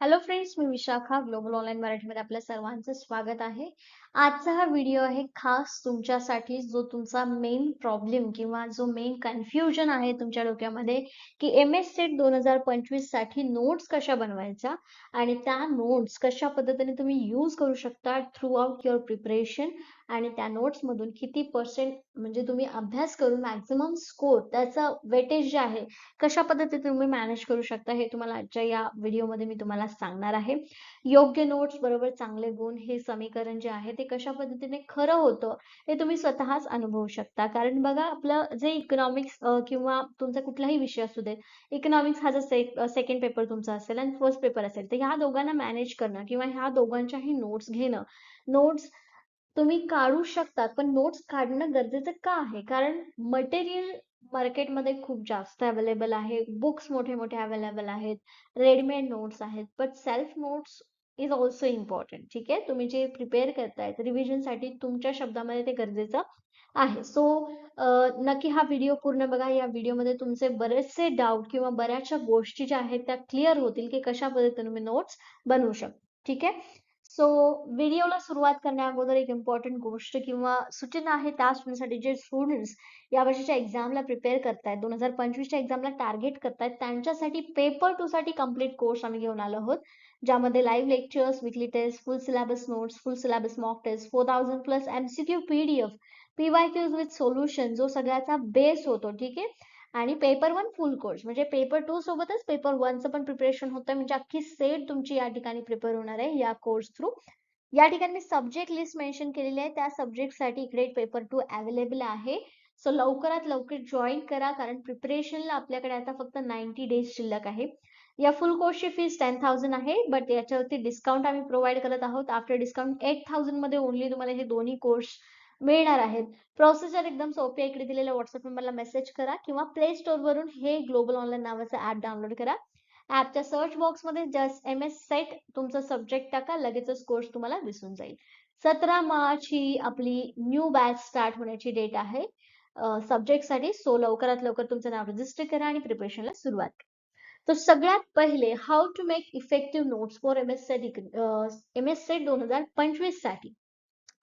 Hello friends मी Vishakha global online मराठीमध्ये आपल्या सर्वांचं स्वागत आहे. आजचा हा व्हिडिओ आहे खास तुमच्यासाठी जो तुमचा मेन प्रॉब्लेम किंवा जो मेन कन्फ्युजन आहे तुमच्या डोक्यामध्ये की एम एस सेट दोन हजार पंचवीससाठी नोट्स कशा बनवायच्या आणि त्या नोट्स कशा पद्धतीने तुम्ही यूज करू शकता थ्रू आउट युअर प्रिपरेशन आणि त्या नोट्स मधून किती पर्सेंट म्हणजे तुम्ही अभ्यास करून मॅक्झिमम स्कोर त्याचा वेटेज जे आहे कशा पद्धतीने तुम्ही मॅनेज करू शकता हे तुम्हाला आजच्या या व्हिडिओमध्ये मी तुम्हाला सांगणार आहे. योग्य नोट्स बरोबर चांगले गुण हे समीकरण जे आहे ते कशा पद्धतीने खरं होतं हे तुम्ही स्वतःच अनुभवू शकता. कारण बघा आपलं जे इकॉनॉमिक्स किंवा तुमचा कुठलाही विषय असू दे इकॉनॉमिक्स हा जर सेकंड पेपर तुमचा असेल आणि फर्स्ट पेपर असेल तर ह्या दोघांना मॅनेज करणं किंवा ह्या दोघांच्याही नोट्स घेणं नोट्स तुम्ही काढू शकता पण नोट्स काढणं गरजेचं का आहे? कारण मटेरियल मार्केटमध्ये खूप जास्त अवेलेबल आहे बुक्स मोठे मोठे अवेलेबल आहेत रेडीमेड नोट्स आहेत but self notes is also important ठीक आहे? तुम्ही जे प्रिपेअर करतायत रिव्हिजनसाठी तुमच्या शब्दामध्ये ते गरजेचं आहे. सो नक्की हा व्हिडिओ पूर्ण बघा. या व्हिडिओमध्ये तुमचे बरेचसे डाऊट किंवा बऱ्याचशा गोष्टी ज्या आहेत त्या क्लिअर होतील की कशा पद्धतीने तुम्ही नोट्स बनवू शकता ठीक आहे? सो व्हिडिओला सुरुवात करण्या अगोदर एक इम्पॉर्टंट गोष्ट किंवा सूचना आहे त्या स्टुडंटसाठी जे स्टुडंट्स या वर्षीच्या एक्झामला प्रिपेअर करतायत दोन हजार पंचवीसच्या एक्झामला टार्गेट करतायत त्यांच्यासाठी पेपर टू साठी कंप्लीट कोर्स आम्ही घेऊन आलो आहोत ज्यामध्ये live lectures weekly test full syllabus notes full syllabus mock test four thousand plus MCQ PDF PY Qs with solution जो सगळ्याचा बेस होतो ठीक आहे? आणि पेपर वन फुल कोर्स म्हणजे पेपर टू सोबतच पेपर वनचं पण प्रिपरेशन होतं. म्हणजे अख्खी सेट तुमची या ठिकाणी प्रिपेअर होणार आहे या कोर्स थ्रू या ठिकाणी मी सब्जेक्ट लिस्ट मेन्शन केलेली आहे. त्या सब्जेक्टसाठी इकडे पेपर टू अवेलेबल आहे. सो लवकरात लवकर जॉईन करा. कारण प्रिपरेशनला आपल्याकडे आता फक्त नाईन्टी डेज शिल्लक आहे. या फुल कोर्सची फीस टेन थाउजंड आहे. बट याच्यावरती डिस्काउंट आम्ही प्रोव्हाइड करत आहोत. आफ्टर डिस्काउंट एट थाउजंडमध्ये ओनली तुम्हाला हे दोन्ही कोर्स मिळणार आहेत. प्रोसेसर एकदम सोपी इकडे दिलेल्या व्हॉट्सअप नंबरला मेसेज करा किंवा प्ले स्टोर वरून हे ग्लोबल ऑनलाईन नावाचं ऍप डाउनलोड करा. ऍपच्या सर्च बॉक्समध्ये जस्ट एम एस सेट तुमचा सब्जेक्ट टाका. लगेचच कोर्स तुम्हाला दिसून जाईल. सतरा मार्च ही आपली न्यू बॅच स्टार्ट होण्याची डेट आहे. सब्जेक्टसाठी सो लवकरात लवकर तुमचं नाव रजिस्टर करा आणि प्रिपरेशनला सुरुवात करा. तर सगळ्यात पहिले how to make effective notes for M S SET M S SET दोन हजार पंचवीससाठी.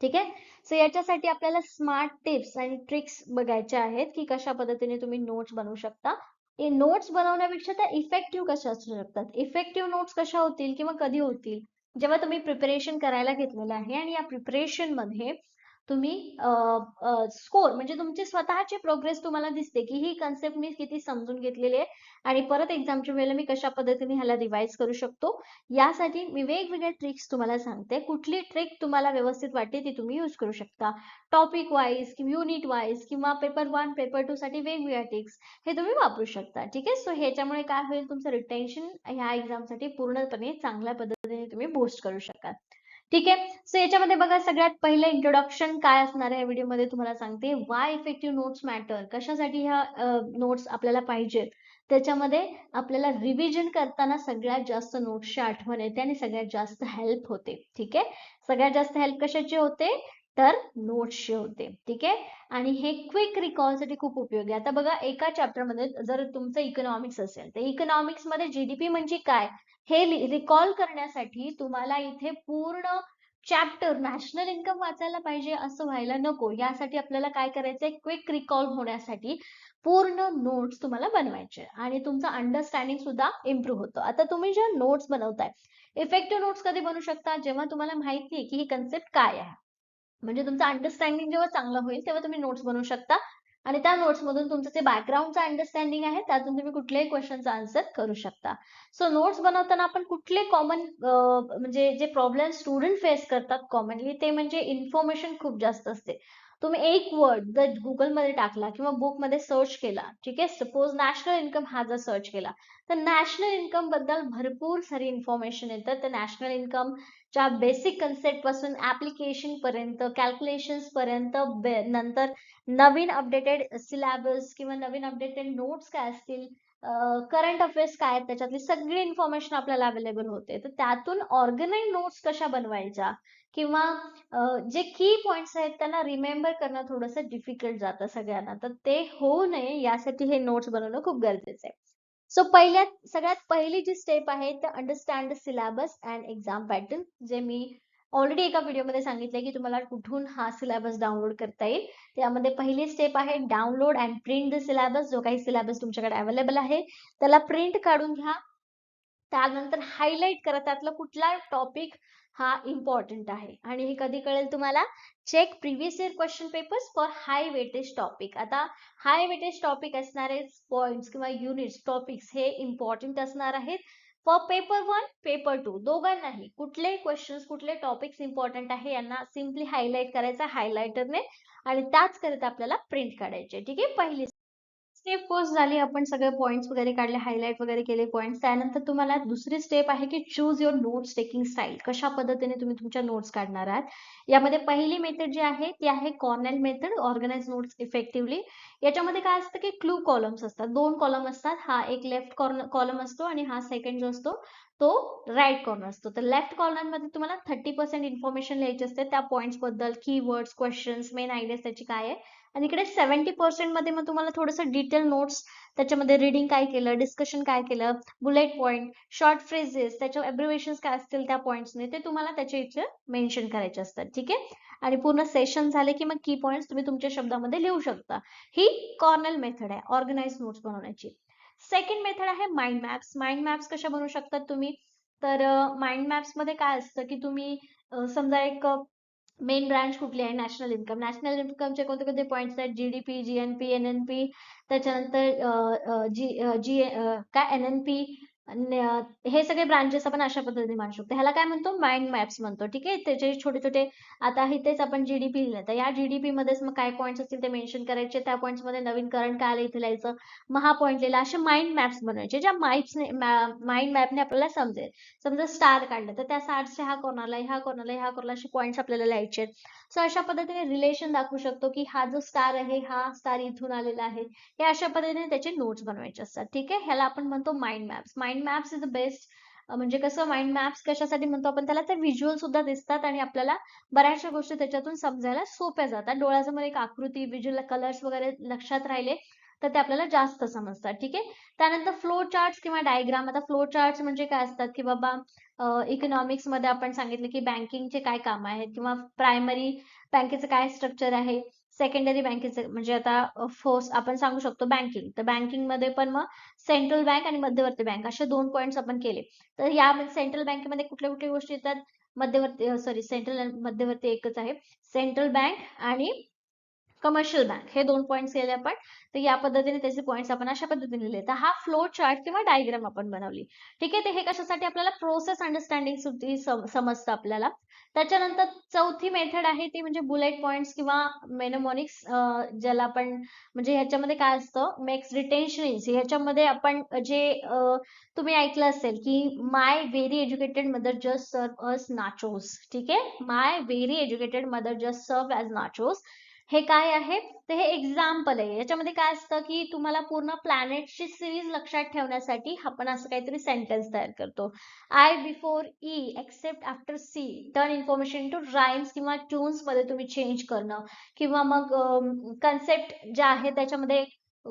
ठीक आहे? सो याच्यासाठी आपल्याला स्मार्ट टिप्स आणि ट्रिक्स बघायच्या आहेत की कशा पद्धतीने तुम्ही नोट्स बनवू शकता. नोट्स बनवण्यापेक्षा त्या इफेक्टिव्ह कशा असू शकतात? इफेक्टिव्ह नोट्स कशा होतील किंवा कधी होतील? जेव्हा तुम्ही प्रिपरेशन करायला घेतलेलं आहे आणि या प्रिपरेशनमध्ये तुम्ही स्कोर म्हणजे तुमचे स्वतःचे प्रोग्रेस तुम्हाला दिसते की ही कन्सेप्ट मी किती समजून घेतलेली आहे आणि परत एक्झामच्या वेळेला मी कशा पद्धतीने ह्याला रिवाइज करू शकतो यासाठी मी वेगवेगळ्या ट्रिक्स तुम्हाला सांगते. कुठली ट्रिक तुम्हाला व्यवस्थित वाटते ती तुम्ही युज करू शकता. टॉपिक वाईज किंवा युनिट वाईज किंवा पेपर वन पेपर टू साठी वेगवेगळ्या ट्रिक्स हे तुम्ही वापरू शकता. ठीक आहे? सो ह्याच्यामुळे काय होईल तुमचं रिटेन्शन ह्या एक्झामसाठी पूर्णपणे चांगल्या पद्धतीने तुम्ही बूस्ट करू शकाल. ठीक आहे? सो याच्यामध्ये बघा सगळ्यात पहिलं इंट्रोडक्शन काय असणार आहे व्हिडिओमध्ये तुम्हाला सांगते. वाय इफेक्टिव्ह नोट्स मॅटर कशासाठी ह्या नोट्स आपल्याला पाहिजेत? त्याच्यामध्ये आपल्याला रिव्हिजन करताना सगळ्यात जास्त नोट्सची आठवण येते आणि सगळ्यात जास्त हेल्प होते. ठीक आहे? सगळ्यात जास्त हेल्प कशाची होते? तर नोट्सचे होते. ठीक आहे? आणि हे क्विक रिकॉलसाठी खूप उपयोगी आता बघा एका चॅप्टरमध्ये जर तुमचं इकॉनॉमिक्स असेल तर इकॉनॉमिक्समध्ये जीडीपी म्हणजे काय? हे रिकॉल करण्यासाठी तुम्हाला इथे पूर्ण चॅप्टर नॅशनल इन्कम वाचायला पाहिजे असं व्हायला नको. यासाठी आपल्याला काय करायचंय? क्विक रिकॉल होण्यासाठी पूर्ण नोट्स तुम्हाला बनवायचे आणि तुमचं अंडरस्टँडिंग सुद्धा इम्प्रूव्ह होतं. आता तुम्ही ज्या नोट्स बनवताय इफेक्टिव्ह नोट्स कधी बनवू शकता? जेव्हा तुम्हाला माहिती आहे की ही कन्सेप्ट काय आहे. म्हणजे तुमचं अंडरस्टँडिंग जेव्हा चांगलं होईल तेव्हा तुम्ही नोट्स बनवू शकता. आणि त्या नोट्स मधून तुमचं जे बॅकग्राऊंडचं अंडरस्टँडिंग आहे त्यातून तुम्ही कुठल्याही क्वेश्चनचा आन्सर करू शकता. सो नोट्स बनवताना आपण कुठले कॉमन म्हणजे जे प्रॉब्लेम स्टुडंट फेस करतात कॉमनली ते म्हणजे इन्फॉर्मेशन खूप जास्त असते. तुम्ही एक वर्ड जर गुगलमध्ये टाकला किंवा बुकमध्ये सर्च केला ठीक आहे? सपोज नॅशनल इन्कम हा जर सर्च केला तर नॅशनल इन्कमबद्दल भरपूर सारी इन्फॉर्मेशन येतात. तर नॅशनल इन्कम च्या बेसिक कन्सेप्टपासून ऍप्लिकेशन पर्यंत कॅल्क्युलेशन पर्यंत नंतर नवीन अपडेटेड सिलेबस किंवा नवीन अपडेटेड नोट्स काय असतील करंट अफेअर्स काय आहेत त्याच्यातली सगळी इन्फॉर्मेशन आपल्याला अवेलेबल होते. तर त्यातून ऑर्गनाइज नोट्स कशा बनवायच्या किंवा जे की पॉइंट्स आहेत त्यांना रिमेंबर करणं थोडंसं डिफिकल्ट जातं सगळ्यांना. तर ते होऊ नये यासाठी हे नोट्स बनवणं खूप गरजेचं आहे. सो पहिल्यात सगळ्यात पहिली जी स्टेप आहे ते understand the syllabus and exam pattern जे मी ऑलरेडी एका व्हिडिओमध्ये सांगितलं की तुम्हाला कुठून हा सिलेबस डाउनलोड करता येईल. त्यामध्ये पहिली स्टेप आहे download and print the syllabus जो काही सिलेबस तुमच्याकडे अवेलेबल आहे त्याला प्रिंट काढून घ्या. त्यानंतर हायलाइट करा. त्यातला कुठला टॉपिक हा इम्पॉर्टंट आहे. आणि हे कधी कळेल तुम्हाला? Check previous year question papers for high weightage topic आता हाय वेटेज टॉपिक असणारे पॉइंट्स किंवा युनिट्स टॉपिक्स हे इम्पॉर्टंट असणार आहेत. For paper one paper two दोघांनाही कुठले क्वेश्चन्स कुठले टॉपिक्स इम्पॉर्टंट आहे यांना सिम्पली हायलाइट करायचं हायलायटरने आणि त्याच करता आपल्याला प्रिंट काढायचे. ठीक आहे? पहिली स्टेप कोर्स झाली. आपण सगळे पॉईंट्स वगैरे काढले हायलाइट वगैरे केले पॉईंट्स त्यानंतर तुम्हाला दुसरी स्टेप आहे की choose your notes taking style कशा पद्धतीने तुम्ही तुमच्या नोट्स काढणार आहात? यामध्ये पहिली मेथड जी आहे ती आहे Cornell method organise notes effectively याच्यामध्ये काय असतं की क्लू कॉलम्स असतात. दोन कॉलम असतात. हा एक लेफ्ट कॉर्नर कॉलम असतो आणि हा सेकंड जो असतो तो राईट कॉर्नर असतो. तर लेफ्ट कॉर्नरमध्ये तुम्हाला थर्टी पर्सेंट इन्फॉर्मेशन लिहायची असते. त्या पॉईंट्सबद्दल कीवर्ड्स क्वेश्चन्स मेन आयडियाज त्याची काय आहे? आणि इकडे सेव्हन्टी पर्सेंटमध्ये मग तुम्हाला थोडंसं डिटेल नोट्स त्याच्यामध्ये रिडिंग काय केलं डिस्कशन काय केलं बुलेट पॉईंट शॉर्ट फ्रेजेस त्याच्या एब्रिवेशन्स काय असतील त्या पॉईंट्सने ते तुम्हाला त्याच्या इथे मेन्शन करायचे असतात ठीक आहे? आणि पूर्ण सेशन झाले की मग की पॉईंट्स तुम्ही तुमच्या शब्दामध्ये लिहू शकता. ही कॉर्नल मेथड आहे ऑर्गनाइज नोट्स बनवण्याची. सेकंड मेथड आहे माइंड मॅप्स माइंड मॅप्स कशा बनवू शकतात तुम्ही? तर माइंड मॅप्समध्ये काय असतं की तुम्ही समजा एक मेन ब्रांच कुठली आहे? नॅशनल इन्कम नॅशनल इन्कमचे कोणते कोणते पॉईंट्स आहेत? GDP GNP N N P त्याच्यानंतर जी जी काय? एन एन पी हे सगळे ब्रांचेस आपण अशा पद्धतीने मांडू शकतो. ह्याला काय म्हणतो? माइंड मॅप्स म्हणतो ठीक आहे? त्याचे छोटे छोटे आता इथेच आपण जीडीपी लिहिलं. तर या जीडीपी मध्येच मग काय पॉईंट्स असतील ते मेन्शन करायचे. त्या पॉईंट्समध्ये नवीन करंट काय आलं इथे लिहायचं? महा हा पॉईंट लिहिला. असे माइंड मॅप्स बनवायचे ज्या माइप्सने माइंड मॅपने आपल्याला समजेल. समजा स्टार काढलं तर त्या स्टारच्या ह्या कोणाला ह्या कोणाला ह्या कोणाला असे पॉईंट्स आपल्याला लिहायचे. सो अशा पद्धतीने रिलेशन दाखवू शकतो की हा जो स्टार आहे हा स्टार इथून आलेला आहे. हे अशा पद्धतीने त्याचे नोट्स बनवायचे असतात ठीक आहे? ह्याला आपण म्हणतो mind maps mind maps is the best म्हणजे कसं माइंड मॅप्स कशासाठी म्हणतो आपण? त्याला ते व्हिज्युअल सुद्धा दिसतात आणि आपल्याला बऱ्याचशा गोष्टी त्याच्यातून समजायला सोप्या जातात. डोळ्यासमोर एक आकृती व्हिज्युअल कलर्स वगैरे लक्षात राहिले तर ते आपल्याला जास्त समजतात ठीक आहे? त्यानंतर फ्लो चार्ट्स किंवा डायग्राम आता फ्लो चार्ट म्हणजे काय असतात? की बाबा इकॉनॉमिक्समध्ये आपण सांगितलं की बँकिंगचे काय काम आहेत किंवा प्रायमरी बँकेचं काय स्ट्रक्चर आहे? सेकंडरी बँकेचं म्हणजे आता फोर्स आपण सांगू शकतो बँकिंग तर बँकिंगमध्ये पण मग सेंट्रल बँक आणि मध्यवर्ती बँक असे दोन पॉईंट्स आपण केले. तर या सेंट्रल बँकेमध्ये कुठल्या कुठल्या गोष्टी येतात? मध्यवर्ती सॉरी सेंट्रल मध्यवर्ती एकच आहे. सेंट्रल बँक आणि कमर्शियल बँक हे दोन पॉईंट्स केले आपण. तर या पद्धतीने त्याचे पॉईंट्स आपण अशा पद्धतीने लिहिले. तर हा फ्लो चार्ट किंवा डायग्राम आपण बनवली. ठीक आहे? ते हे कशासाठी आपल्याला प्रोसेस अंडरस्टँडिंग सुद्धा समजतं आपल्याला. त्याच्यानंतर चौथी मेथड आहे ती म्हणजे बुलेट पॉइंट्स किंवा मेनोमॉनिक्स ज्याला आपण म्हणजे ह्याच्यामध्ये काय असतं? मेक्स रिटेन्शन ह्याच्यामध्ये आपण जे तुम्ही ऐकलं असेल की my very educated mother just served us nachos ठीक आहे? My very educated mother just served as nachos हे काय आहे? तर हे एक्झाम्पल आहे. याच्यामध्ये काय असतं की तुम्हाला पूर्ण प्लॅनेटची सिरीज लक्षात ठेवण्यासाठी आपण असं काहीतरी सेंटेन्स तयार करतो. I before E except after C turn information to rhymes किंवा ट्यून्समध्ये तुम्ही चेंज करणं. किंवा मग कन्सेप्ट जे आहे त्याच्यामध्ये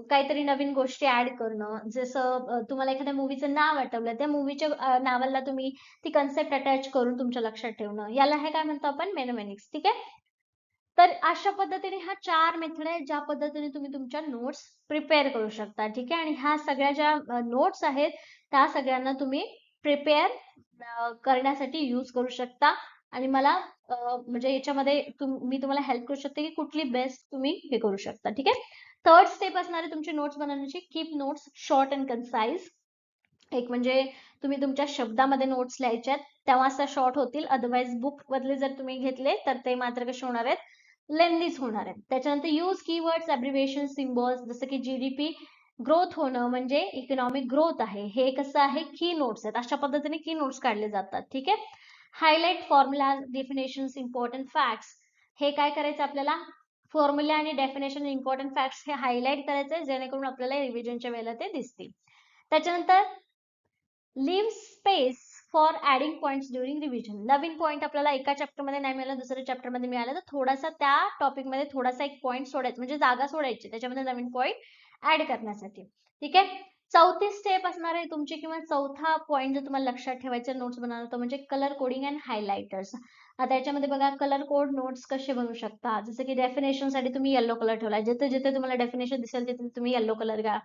काहीतरी नवीन गोष्टी ऍड करणं. जसं तुम्हाला एखाद्या मूवीचं नाव आठवलं त्या मूवीच्या नावाला तुम्ही ती कन्सेप्ट अटॅच करून तुमच्या लक्षात ठेवणं. याला हे काय म्हणतो आपण? मेनोमेनिक्स ठीक आहे? तर अशा पद्धतीने ह्या चार मेथड आहेत ज्या पद्धतीने तुम्ही तुमच्या नोट्स प्रिपेअर करू शकता ठीक आहे? आणि ह्या सगळ्या ज्या नोट्स आहेत त्या सगळ्यांना तुम्ही प्रिपेअर करण्यासाठी यूज करू शकता. आणि मला म्हणजे याच्यामध्ये मी तुम्हाला हेल्प करू शकते की कुठली बेस्ट तुम्ही हे करू शकता ठीक आहे? थर्ड स्टेप असणार आहे तुमची नोट्स बनवण्याची keep notes short and concise एक म्हणजे तुम्ही तुमच्या शब्दामध्ये नोट्स लिहायच्यात तेव्हा त्या शॉर्ट होतील. अदरवाईज बुक मधले जर तुम्ही घेतले तर ते मात्र कसे होणार आहेत? लेंदीच होणार आहेत. त्याच्यानंतर यूज कीवर्ड्स अब्रिव्हिएशन सिम्बॉल्स जसं की जीडीपी ग्रोथ होणं म्हणजे इकॉनॉमिक ग्रोथ आहे. हे कसं आहे? की नोट्स आहेत. अशा पद्धतीने की नोट्स काढले जातात. ठीक आहे? Highlight formula definition important facts हे काय करायचं आपल्याला? फॉर्म्युला आणि डेफिनेशन इम्पॉर्टंट फॅक्ट्स हे हायलाइट करायचे जेणेकरून आपल्याला रिव्हिजनच्या वेळेला ते दिसतील. त्याच्यानंतर leave space for adding points during revision Naveen point आपल्याला एका चॅप्टरमध्ये नाही मिळाला दुसऱ्या चॅप्टरमध्ये मिळाला तर थोडासा त्या टॉपिकमध्ये थोडासा एक पॉईंट सोडायचा म्हणजे जागा सोडायची त्याच्यामध्ये नवीन पॉईंट ऍड करण्यासाठी. ठीक आहे? चौथी स्टेप असणार आहे तुमची किंवा चौथा पॉईंट जर तुम्हाला लक्षात ठेवायचे नोट्स बनवणार तो म्हणजे कलर कोडिंग अँड हायलायटर्स आता याच्यामध्ये बघा कलर कोड नोट्स कसे बनवू शकता? जसं की डेफिनेशनसाठी तुम्ही येलो कलर ठेवला जिथे जिथे तुम्हाला डेफिनेशन दिसेल तिथे तुम्ही येलो कलर घ्या.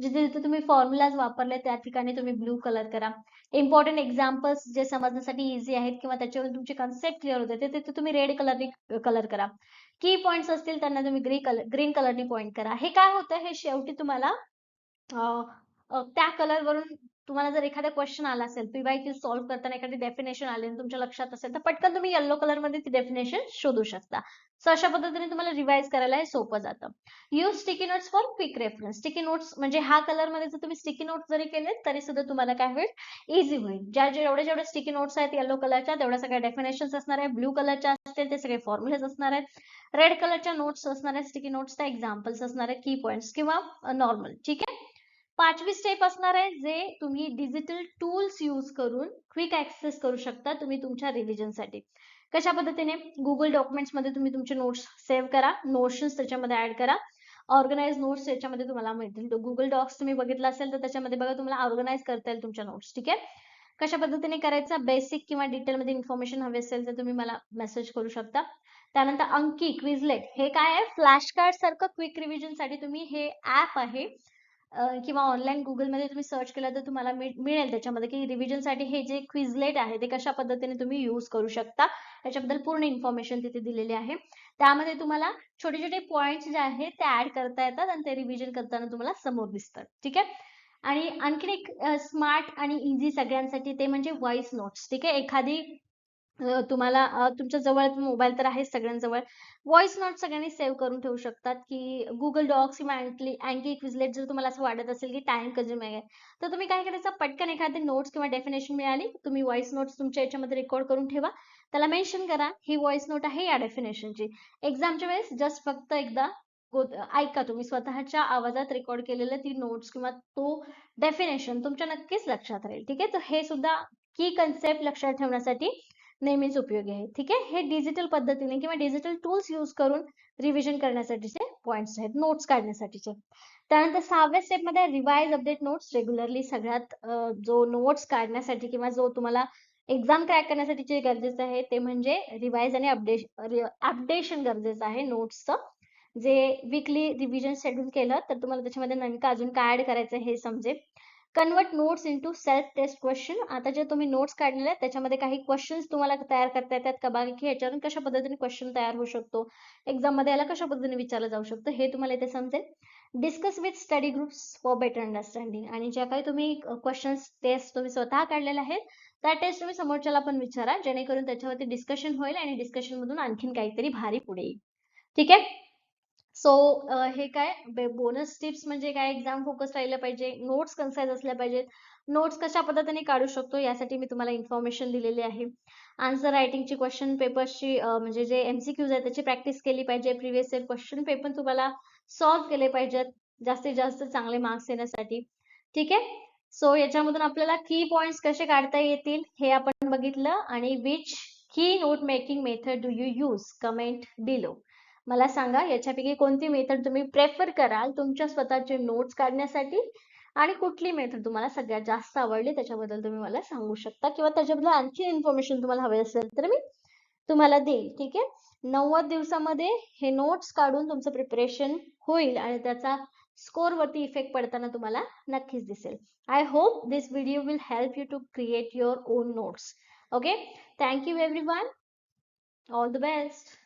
जिथे जिथे तुम्ही फॉर्म्युलाज वापरले त्या ठिकाणी तुम्ही ब्लू कलर करा. इम्पॉर्टंट एक्झाम्पल्स जे समजण्यासाठी इझी आहेत किंवा त्याच्यावर तुमचे कन्सेप्ट क्लिअर होते ते तिथे तुम्ही रेड कलरने कलर करा. की पॉइंट्स असतील त्यांना तुम्ही ग्री कलर ग्रीन कलरने पॉइंट करा. हे काय होतं? हे शेवटी तुम्हाला त्या कलर वरून तुम्हाला जर एखादा क्वेश्चन आला असेल पीवाय सॉल्व्ह करताना एखादी डेफिनेशन आली तुमच्या लक्षात असेल तर पटकन तुम्ही येल्लो कलरमध्ये ती डेफिनेशन शोधू शकता. सो अशा पद्धतीने तुम्हाला रिवाइज करायला हे सोपं जातं. Use sticky notes for quick reference sticky notes म्हणजे हा कलरमध्ये जर तुम्ही स्टिकी नोट्स जरी केले तरी सुद्धा तुम्हाला काय होईल? इझी होईल. ज्या जेवढे जेवढे स्टिकी नोट्स आहेत येलो कलरच्या तेवढ्या सगळ्या डेफिनेशन असणार आहे ब्लू कलरच्या असतील ते सगळे फॉर्म्युलेज असणार आहेत. रेड कलरच्या नोट्स असणार आहेत स्टिकी नोट्सच्या एक्झाम्पल्स असणार आहेत की पॉईंट्स किंवा नॉर्मल ठीक आहे? पाचवी स्टेप असणार आहे जे तुम्ही डिजिटल टूल्स यूज करून क्विक ऍक्सेस करू शकता तुम्ही तुमच्या रिव्हिजनसाठी कशा पद्धतीने? गुगल डॉक्युमेंट्समध्ये तुम्ही तुमचे नोट्स सेव्ह करा नोट्स त्याच्यामध्ये ऍड करा ऑर्गनाइज नोट्स याच्यामध्ये तुम्हाला मिळतील. गुगल डॉक्स तुम्ही बघितलं असेल तर त्याच्यामध्ये बघा तुम्हाला ऑर्गनाइज करता येईल तुमच्या नोट्स ठीक आहे? कशा पद्धतीने करायचा? बेसिक किंवा डिटेलमध्ये इन्फॉर्मेशन हवी असेल तर तुम्ही मला मेसेज करू शकता. त्यानंतर अंकी क्विझलेट हे काय आहे? फ्लॅश कार्ड सारखं क्विक रिव्हिजनसाठी तुम्ही हे ऍप आहे किंवा ऑनलाईन गुगलमध्ये तुम्ही सर्च केलं तर तुम्हाला मिळेल त्याच्यामध्ये की रिव्हिजनसाठी हे जे क्विझलेट आहे ते कशा पद्धतीने तुम्ही यूज करू शकता त्याच्याबद्दल पूर्ण इन्फॉर्मेशन तिथे दिलेली आहे. त्यामध्ये तुम्हाला छोटे छोटे पॉईंट्स जे आहेत ते ऍड करता येतात आणि ते रिव्हिजन करताना तुम्हाला समोर दिसतात. ठीक आहे? आणि आणखीन एक स्मार्ट आणि इझी सगळ्यांसाठी ते म्हणजे व्हॉइस नोट्स ठीक आहे? एखादी तुम्हाला तुमच्या जवळ मोबाईल तर आहे सगळ्यांजवळ. व्हॉइस नोट सगळ्यांनी सेव्ह करून ठेवू शकतात की गुगल डॉक्स किंवा अँकी क्विझलेट जर तुम्हाला असं वाटत असेल की टाइम कन्झ्युम आहे तर तुम्ही काय करायचं? पटकन एखादी नोट्स किंवा डेफिनेशन मिळाली तुम्ही व्हॉइस नोट्स तुमच्या याच्यामध्ये रेकॉर्ड करून ठेवा. त्याला मेन्शन करा ही व्हॉइस नोट आहे या डेफिनेशनची एक्झामच्या वेळेस जस्ट फक्त एकदा ऐका तुम्ही. स्वतःच्या आवाजात रेकॉर्ड केलेलं ती नोट्स किंवा तो डेफिनेशन तुमच्या नक्कीच लक्षात राहील. ठीक आहे? तर हे सुद्धा की कन्सेप्ट लक्षात ठेवण्यासाठी नेहमीच उपयोगी आहे. ठीक आहे? हे डिजिटल पद्धतीने किंवा डिजिटल टूल्स यूज करून रिव्हिजन करण्यासाठीचे पॉईंट्स आहेत नोट्स काढण्यासाठीचे. त्यानंतर सहाव्या स्टेपमध्ये रिवाइज अपडेट नोट्स रेग्युलरली सगळ्यात जो नोट्स काढण्यासाठी किंवा जो तुम्हाला एक्झाम क्रॅक करण्यासाठी जे गरजेचं आहे ते म्हणजे रिवाइज आणि अपडेशन अपडेशन गरजेचं आहे नोट्सचं जे वीकली रिव्हिजन शेड्यूल केलं तर तुम्हाला त्याच्यामध्ये नेमकं अजून काय ऍड करायचं हे समजेल. Convert notes into self test question आता जे तुम्ही नोट्स काढलेले आहेत त्याच्यामध्ये काही क्वेश्चन्स तुम्हाला तयार करता येतात का? बाकी की ह्याच्यावरून कशा पद्धतीने क्वेश्चन तयार होऊ शकतो? एक्झाममध्ये याला कशा पद्धतीने विचारलं जाऊ शकतं? हे तुम्हाला इथे समजेल. Discuss with study groups for better understanding आणि ज्या काही तुम्ही क्वेश्चन्स टेस्ट तुम्ही स्वतः काढलेल्या आहेत त्या टेस्ट तुम्ही समोरच्याला पण विचारा. जेणेकरून त्याच्यावरती डिस्कशन होईल आणि डिस्कशन मधून आणखीन काहीतरी भारी पुढे येईल. ठीक आहे? सो हे काय? बोनस टिप्स म्हणजे काय? एक्झाम फोकस राहिलं पाहिजे. नोट्स कन्साइज असल्या पाहिजेत. नोट्स कशा पद्धतीने काढू शकतो? यासाठी मी तुम्हाला इन्फॉर्मेशन दिलेली आहे. आन्सर रायटिंगची क्वेश्चन पेपर्सची म्हणजे जे एमसीक्यूज आहे त्याची प्रॅक्टिस केली पाहिजे. प्रिव्हियस इयर क्वेश्चन पेपर तुम्हाला सॉल्व्ह केले पाहिजेत. जास्तीत जास्त चांगले मार्क्स येण्यासाठी. ठीक आहे? सो याच्यामधून आपल्याला की पॉइंट्स कसे काढता येतील हे आपण बघितलं. आणि विच की note making method do you use comment below मला सांगा याच्यापैकी कोणती मेथड तुम्ही प्रेफर कराल तुमच्या स्वतःचे नोट्स काढण्यासाठी? आणि कुठली मेथड तुम्हाला सगळ्यात जास्त आवडली? त्याच्याबद्दल तुम्ही मला सांगू शकता. किंवा त्याच्याबद्दल आणखी इन्फॉर्मेशन तुम्हाला हवी असेल तर मी तुम्हाला देईल. ठीक आहे? नव्वद दिवसामध्ये हे नोट्स काढून तुमचं प्रिपरेशन होईल आणि त्याचा स्कोर वरती इफेक्ट पडताना तुम्हाला नक्कीच दिसेल. I hope this video will help you to create your own notes okay thank you everyone all the best